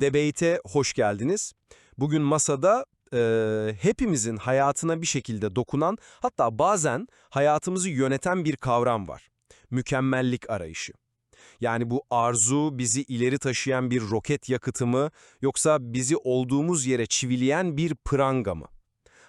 Debate'e hoş geldiniz. Bugün masada e, hepimizin hayatına bir şekilde dokunan, hatta bazen hayatımızı yöneten bir kavram var. Mükemmellik arayışı. Yani bu arzu bizi ileri taşıyan bir roket yakıtı mı, yoksa bizi olduğumuz yere çivileyen bir pranga mı?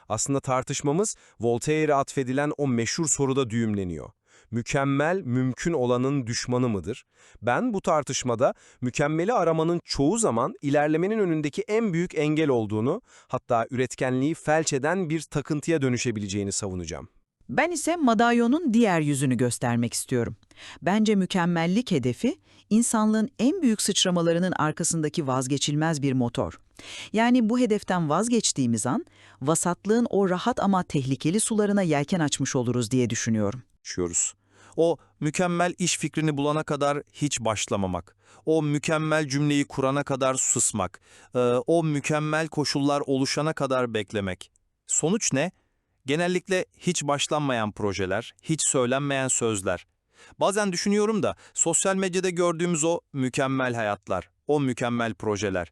Aslında tartışmamız Voltaire'e atfedilen o meşhur soruda düğümleniyor mükemmel mümkün olanın düşmanı mıdır? Ben bu tartışmada mükemmeli aramanın çoğu zaman ilerlemenin önündeki en büyük engel olduğunu, hatta üretkenliği felç eden bir takıntıya dönüşebileceğini savunacağım. Ben ise madalyonun diğer yüzünü göstermek istiyorum. Bence mükemmellik hedefi, insanlığın en büyük sıçramalarının arkasındaki vazgeçilmez bir motor. Yani bu hedeften vazgeçtiğimiz an, vasatlığın o rahat ama tehlikeli sularına yelken açmış oluruz diye düşünüyorum. yaşıyoruz. O mükemmel iş fikrini bulana kadar hiç başlamamak, o mükemmel cümleyi kurana kadar susmak, e, o mükemmel koşullar oluşana kadar beklemek. Sonuç ne? Genellikle hiç başlanmayan projeler, hiç söylenmeyen sözler. Bazen düşünüyorum da sosyal medyada gördüğümüz o mükemmel hayatlar, o mükemmel projeler.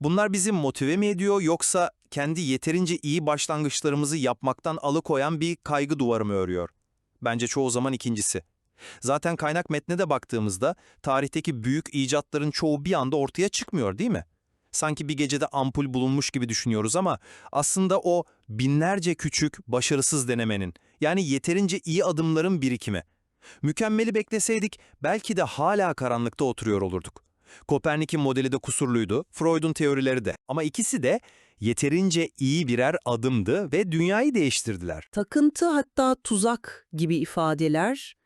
Bunlar bizi motive mi ediyor yoksa kendi yeterince iyi başlangıçlarımızı yapmaktan alıkoyan bir kaygı duvarı mı örüyor? Bence çoğu zaman ikincisi. Zaten kaynak metne de baktığımızda tarihteki büyük icatların çoğu bir anda ortaya çıkmıyor değil mi? Sanki bir gecede ampul bulunmuş gibi düşünüyoruz ama aslında o binlerce küçük, başarısız denemenin, yani yeterince iyi adımların birikimi. Mükemmeli bekleseydik belki de hala karanlıkta oturuyor olurduk. Kopernik'in modeli de kusurluydu, Freud'un teorileri de. Ama ikisi de yeterince iyi birer adımdı ve dünyayı değiştirdiler. takıntı hatta tuzak gibi ifadeler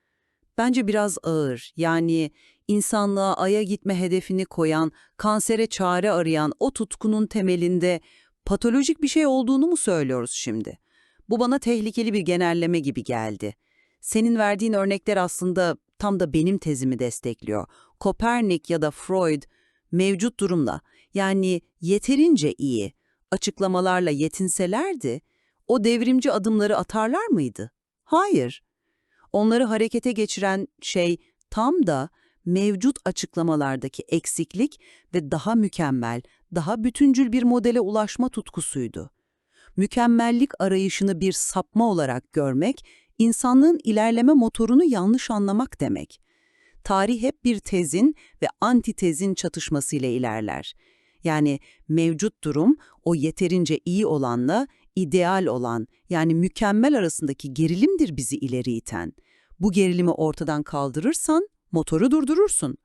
bence biraz ağır. Yani insanlığa aya gitme hedefini koyan, kansere çare arayan o tutkunun temelinde patolojik bir şey olduğunu mu söylüyoruz şimdi? Bu bana tehlikeli bir genelleme gibi geldi. Senin verdiğin örnekler aslında tam da benim tezimi destekliyor. Kopernik ya da Freud mevcut durumla yani yeterince iyi açıklamalarla yetinselerdi, o devrimci adımları atarlar mıydı? Hayır. Onları harekete geçiren şey tam da mevcut açıklamalardaki eksiklik ve daha mükemmel, daha bütüncül bir modele ulaşma tutkusuydu. Mükemmellik arayışını bir sapma olarak görmek, insanlığın ilerleme motorunu yanlış anlamak demek. Tarih hep bir tezin ve antitezin çatışmasıyla ilerler. Yani mevcut durum o yeterince iyi olanla ideal olan yani mükemmel arasındaki gerilimdir bizi ileri iten. Bu gerilimi ortadan kaldırırsan motoru durdurursun.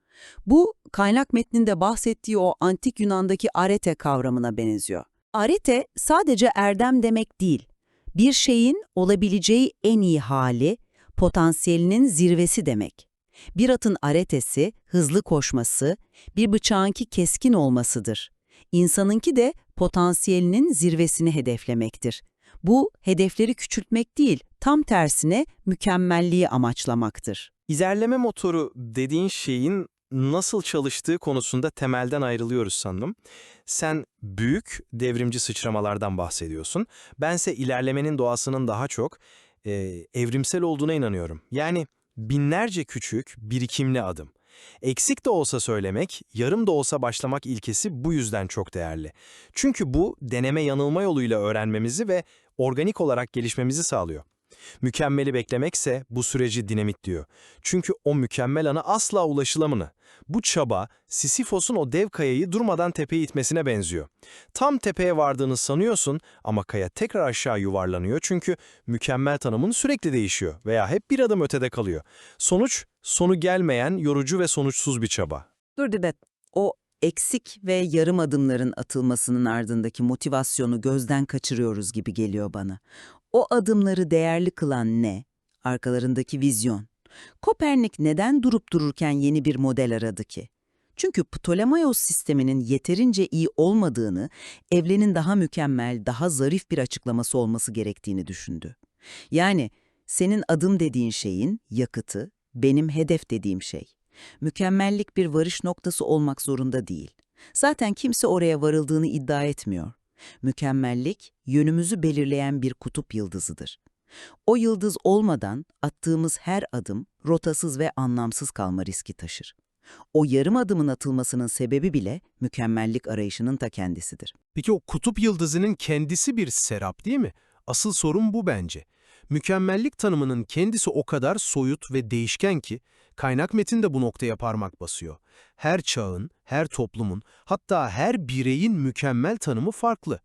Bu kaynak metninde bahsettiği o antik Yunan'daki arete kavramına benziyor. Arete sadece erdem demek değil. Bir şeyin olabileceği en iyi hali, potansiyelinin zirvesi demek. Bir atın aretesi, hızlı koşması, bir bıçağınki keskin olmasıdır. İnsanınki de potansiyelinin zirvesini hedeflemektir. Bu, hedefleri küçültmek değil, tam tersine mükemmelliği amaçlamaktır. İzerleme motoru dediğin şeyin nasıl çalıştığı konusunda temelden ayrılıyoruz sandım. Sen büyük devrimci sıçramalardan bahsediyorsun. Bense ilerlemenin doğasının daha çok e, evrimsel olduğuna inanıyorum. Yani binlerce küçük, birikimli adım. Eksik de olsa söylemek, yarım da olsa başlamak ilkesi bu yüzden çok değerli. Çünkü bu deneme yanılma yoluyla öğrenmemizi ve organik olarak gelişmemizi sağlıyor. Mükemmeli beklemekse bu süreci dinamit diyor. Çünkü o mükemmel ana asla ulaşılamını. Bu çaba Sisyphos'un o dev kayayı durmadan tepeye itmesine benziyor. Tam tepeye vardığını sanıyorsun ama kaya tekrar aşağı yuvarlanıyor çünkü mükemmel tanımın sürekli değişiyor veya hep bir adım ötede kalıyor. Sonuç, sonu gelmeyen, yorucu ve sonuçsuz bir çaba. Dur Dibet, o eksik ve yarım adımların atılmasının ardındaki motivasyonu gözden kaçırıyoruz gibi geliyor bana. O adımları değerli kılan ne? Arkalarındaki vizyon. Kopernik neden durup dururken yeni bir model aradı ki? Çünkü Ptolemaios sisteminin yeterince iyi olmadığını, evrenin daha mükemmel, daha zarif bir açıklaması olması gerektiğini düşündü. Yani senin adım dediğin şeyin yakıtı, benim hedef dediğim şey. Mükemmellik bir varış noktası olmak zorunda değil. Zaten kimse oraya varıldığını iddia etmiyor. Mükemmellik, yönümüzü belirleyen bir kutup yıldızıdır. O yıldız olmadan attığımız her adım rotasız ve anlamsız kalma riski taşır. O yarım adımın atılmasının sebebi bile mükemmellik arayışının ta kendisidir. Peki o kutup yıldızının kendisi bir serap değil mi? Asıl sorun bu bence. Mükemmellik tanımının kendisi o kadar soyut ve değişken ki, kaynak metin de bu noktaya parmak basıyor. Her çağın, her toplumun, hatta her bireyin mükemmel tanımı farklı.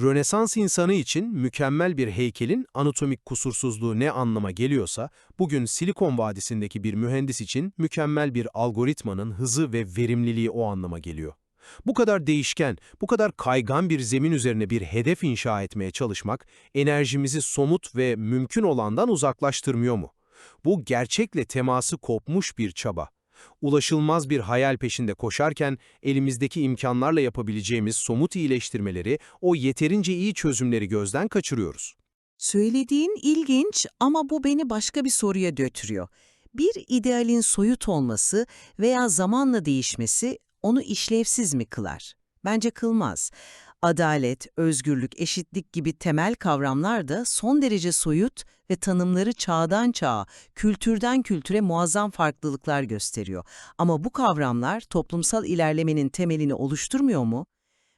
Rönesans insanı için mükemmel bir heykelin anatomik kusursuzluğu ne anlama geliyorsa, bugün Silikon Vadisi'ndeki bir mühendis için mükemmel bir algoritmanın hızı ve verimliliği o anlama geliyor. Bu kadar değişken, bu kadar kaygan bir zemin üzerine bir hedef inşa etmeye çalışmak, enerjimizi somut ve mümkün olandan uzaklaştırmıyor mu? Bu gerçekle teması kopmuş bir çaba. Ulaşılmaz bir hayal peşinde koşarken elimizdeki imkanlarla yapabileceğimiz somut iyileştirmeleri, o yeterince iyi çözümleri gözden kaçırıyoruz. Söylediğin ilginç ama bu beni başka bir soruya götürüyor. Bir idealin soyut olması veya zamanla değişmesi onu işlevsiz mi kılar? Bence kılmaz. Adalet, özgürlük, eşitlik gibi temel kavramlar da son derece soyut ve tanımları çağdan çağa, kültürden kültüre muazzam farklılıklar gösteriyor. Ama bu kavramlar toplumsal ilerlemenin temelini oluşturmuyor mu?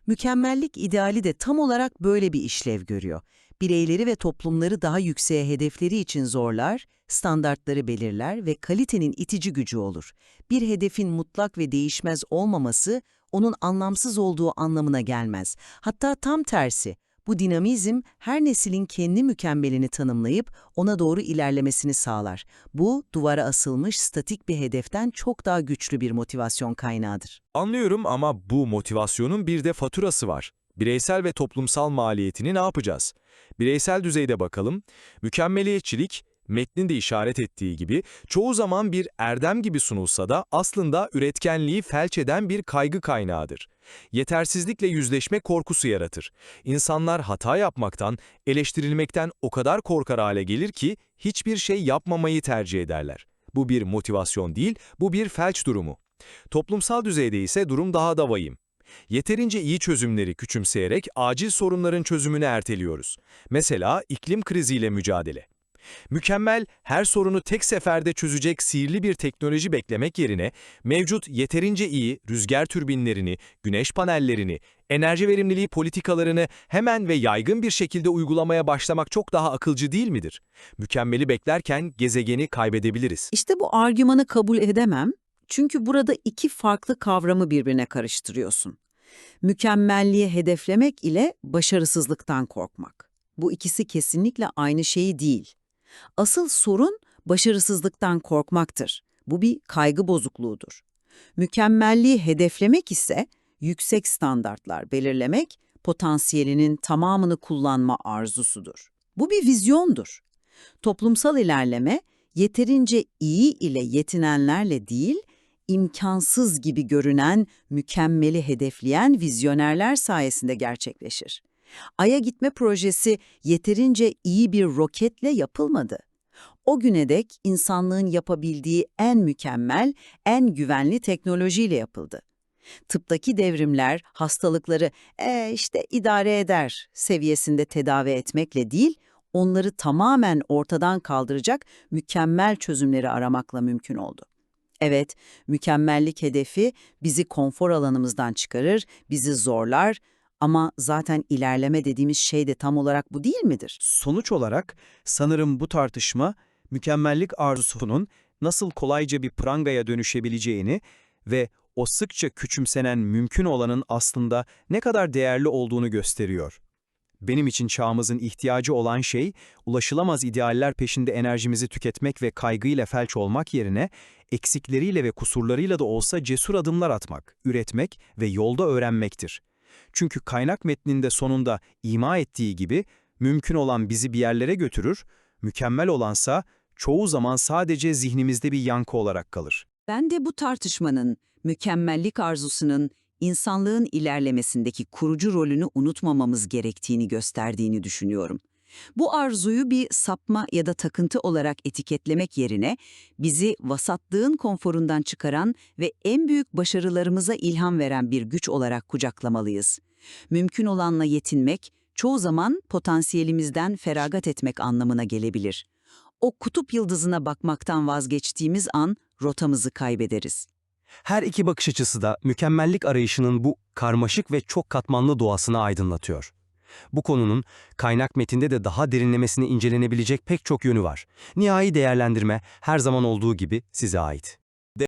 Mükemmellik ideali de tam olarak böyle bir işlev görüyor. Bireyleri ve toplumları daha yükseğe hedefleri için zorlar, standartları belirler ve kalitenin itici gücü olur. Bir hedefin mutlak ve değişmez olmaması, onun anlamsız olduğu anlamına gelmez. Hatta tam tersi, bu dinamizm her neslin kendi mükemmelini tanımlayıp ona doğru ilerlemesini sağlar. Bu, duvara asılmış statik bir hedeften çok daha güçlü bir motivasyon kaynağıdır. Anlıyorum ama bu motivasyonun bir de faturası var. Bireysel ve toplumsal maliyetini ne yapacağız? Bireysel düzeyde bakalım. Mükemmeliyetçilik, metnin de işaret ettiği gibi, çoğu zaman bir erdem gibi sunulsa da aslında üretkenliği felç eden bir kaygı kaynağıdır. Yetersizlikle yüzleşme korkusu yaratır. İnsanlar hata yapmaktan, eleştirilmekten o kadar korkar hale gelir ki hiçbir şey yapmamayı tercih ederler. Bu bir motivasyon değil, bu bir felç durumu. Toplumsal düzeyde ise durum daha da vahim. Yeterince iyi çözümleri küçümseyerek acil sorunların çözümünü erteliyoruz. Mesela iklim kriziyle mücadele. Mükemmel, her sorunu tek seferde çözecek sihirli bir teknoloji beklemek yerine mevcut yeterince iyi rüzgar türbinlerini, güneş panellerini, enerji verimliliği politikalarını hemen ve yaygın bir şekilde uygulamaya başlamak çok daha akılcı değil midir? Mükemmeli beklerken gezegeni kaybedebiliriz. İşte bu argümanı kabul edemem. Çünkü burada iki farklı kavramı birbirine karıştırıyorsun. Mükemmelliği hedeflemek ile başarısızlıktan korkmak. Bu ikisi kesinlikle aynı şey değil. Asıl sorun başarısızlıktan korkmaktır. Bu bir kaygı bozukluğudur. Mükemmelliği hedeflemek ise yüksek standartlar belirlemek, potansiyelinin tamamını kullanma arzusudur. Bu bir vizyondur. Toplumsal ilerleme, yeterince iyi ile yetinenlerle değil, imkansız gibi görünen, mükemmeli hedefleyen vizyonerler sayesinde gerçekleşir. Ay'a gitme projesi yeterince iyi bir roketle yapılmadı. O güne dek insanlığın yapabildiği en mükemmel, en güvenli teknolojiyle yapıldı. Tıptaki devrimler hastalıkları e işte idare eder seviyesinde tedavi etmekle değil, onları tamamen ortadan kaldıracak mükemmel çözümleri aramakla mümkün oldu. Evet, mükemmellik hedefi bizi konfor alanımızdan çıkarır, bizi zorlar ama zaten ilerleme dediğimiz şey de tam olarak bu değil midir? Sonuç olarak sanırım bu tartışma mükemmellik arzusunun nasıl kolayca bir prangaya dönüşebileceğini ve o sıkça küçümsenen mümkün olanın aslında ne kadar değerli olduğunu gösteriyor. Benim için çağımızın ihtiyacı olan şey, ulaşılamaz idealler peşinde enerjimizi tüketmek ve kaygıyla felç olmak yerine, eksikleriyle ve kusurlarıyla da olsa cesur adımlar atmak, üretmek ve yolda öğrenmektir. Çünkü kaynak metninde sonunda ima ettiği gibi, mümkün olan bizi bir yerlere götürür, mükemmel olansa çoğu zaman sadece zihnimizde bir yankı olarak kalır. Ben de bu tartışmanın, mükemmellik arzusunun insanlığın ilerlemesindeki kurucu rolünü unutmamamız gerektiğini gösterdiğini düşünüyorum. Bu arzuyu bir sapma ya da takıntı olarak etiketlemek yerine bizi vasatlığın konforundan çıkaran ve en büyük başarılarımıza ilham veren bir güç olarak kucaklamalıyız. Mümkün olanla yetinmek, çoğu zaman potansiyelimizden feragat etmek anlamına gelebilir. O kutup yıldızına bakmaktan vazgeçtiğimiz an rotamızı kaybederiz. Her iki bakış açısı da mükemmellik arayışının bu karmaşık ve çok katmanlı doğasını aydınlatıyor. Bu konunun kaynak metinde de daha derinlemesine incelenebilecek pek çok yönü var. Nihai değerlendirme her zaman olduğu gibi size ait.